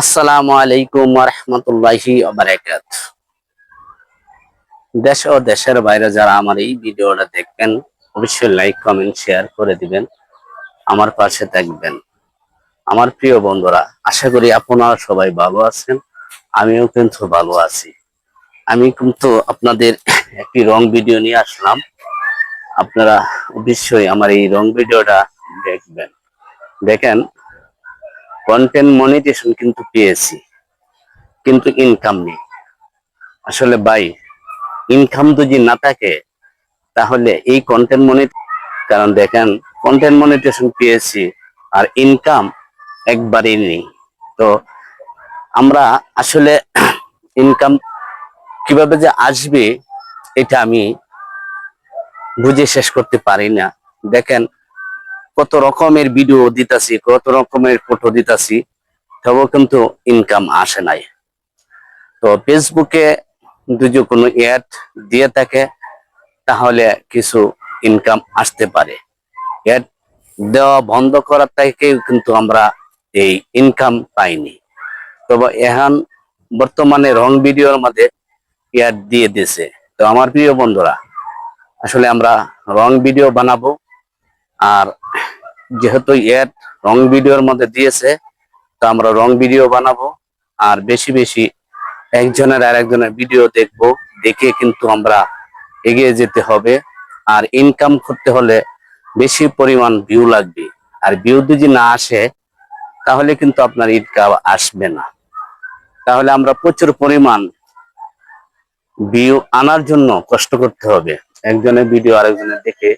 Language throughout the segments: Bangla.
আসসালামু আলাইকুম রহমতুল্লাহি দেশ ও দেশের বাইরে যারা আমার এই ভিডিওটা দেখবেন, অবশ্যই লাইক কমেন্ট শেয়ার করে দিবেন। আমার পাশে থাকবেন। আমার প্রিয় বন্ধুরা, আশা করি আপনারা সবাই ভালো আছেন, আমিও কিন্তু ভালো আছি। আমি কিন্তু আপনাদের একটি রং ভিডিও নিয়ে আসলাম। আপনারা অবশ্যই আমার এই রং ভিডিওটা দেখবেন। দেখেন কন্টেন্ট মনিটেশন কিন্তু পেয়েছি, কিন্তু ইনকাম নেই। আসলে ভাই ইনকাম যদি না থাকে, তাহলে এই কন্টেন্ট মনিট কারণ দেখেন কন্টেন্ট মনিটেশন পেয়েছি আর ইনকাম একবারই নেই। তো আমরা আসলে ইনকাম কীভাবে যে আসবে, এটা আমি বুঝে শেষ করতে পারি না। দেখেন কত রকমের ভিডিও দিতাছি, কত রকমের ফটো দিতাছি, তবেও কিন্তু ইনকাম আসে নাই। তো ফেসবুকে যদি কোনো অ্যাড দিয়ে থাকে, তাহলে কিছু ইনকাম আসতে পারে। অ্যাড দেওয়া বন্ধ করার থেকে কিন্তু আমরা এই ইনকাম পাইনি। তবে এখন বর্তমানে রং ভিডিওর মধ্যে অ্যাড দিয়ে দিছে তো আমার প্রিয় বন্ধুরা, আসলে আমরা রং ভিডিও বানাবো, আর যেহেতু এড রং ভিডিওর মধ্যে দিয়েছে, তো আমরা রং ভিডিও বানাবো। আর বেশি বেশি একজনের আর একজনের ভিডিও দেখব, দেখে কিন্তু আমরা এগিয়ে যেতে হবে। আর ইনকাম করতে হলে বেশি পরিমাণ ভিউ লাগবে। আর ভিউ যদি না আসে, তাহলে কিন্তু আপনার ইনকাম আসবে না। তাহলে আমরা প্রচুর পরিমাণ ভিউ আনার জন্য কষ্ট করতে হবে। একজনের ভিডিও আরেকজনের দেখে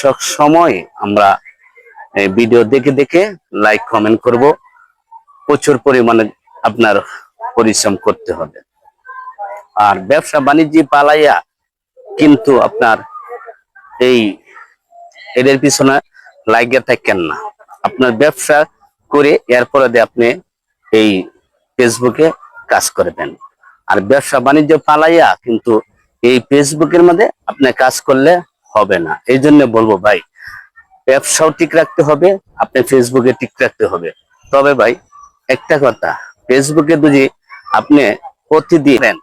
সব সময় আমরা ভিডিও দেখে দেখে লাইক কমেন্ট করব। প্রচুর পরিমাণে আপনার পরিশ্রম করতে হবে। আর ব্যবসা বাণিজ্য পালাইয়া কিন্তু আপনার এই এদের পিছনে লাগিয়ে থাকেন না। আপনার ব্যবসা করে এরপরে আপনি এই ফেসবুকে কাজ করবেন। আর ব্যবসা বাণিজ্য পালাইয়া কিন্তু এই ফেসবুকের মধ্যে আপনি কাজ করলে হবে না। এই জন্য বলব ভাই ব্যবসাও ঠিক রাখতে হবে আপনি ফেসবুকে ঠিক রাখতে হবে। তবে ভাই, একটা কথা ফেসবুকে যদি আপনি প্রতিদিন দেন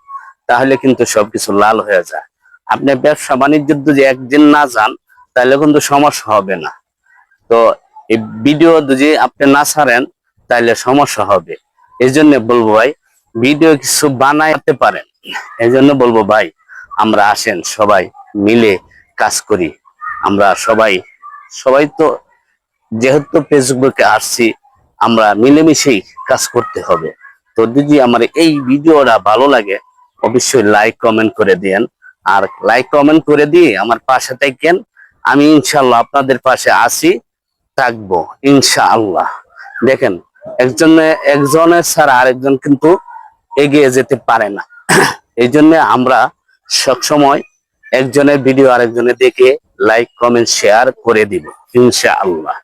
তাহলে কিন্তু সবকিছু লাল হয়ে যায়। আপনি ব্যবসা বাণিজ্যের যদি একদিন না যান, তাহলে কিন্তু সমস্যা হবে না। তো এই ভিডিও যদি আপনি না ছাড়েন, তাহলে সমস্যা হবে। এই জন্য বলব ভাই ভিডিও কিছু বানাইতে পারেন। এই জন্য বলব ভাই, আমরা আসেন সবাই মিলে কাজ করি। আমরা সবাই সবাই তো যেহেতু ফেসবুকে আসছি, আমরা মিলেমিশেই কাজ করতে হবে। তো যদি আমার এই ভিডিওটা ভালো লাগে, অবশ্যই লাইক কমেন্ট করে দেন আর লাইক কমেন্ট করে দিয়ে আমার পাশে থাকেন। আমি ইনশাল্লাহ আপনাদের পাশে আসি থাকব ইনশাআল্লাহ। দেখেন, একজনে একজনের ছাড়া আরেকজন কিন্তু এগিয়ে যেতে পারে না। এই জন্য আমরা সবসময় একজনের ভিডিও আরেকজনে দেখে লাইক কমেন্ট শেয়ার করে দিব ইনশাআল্লাহ।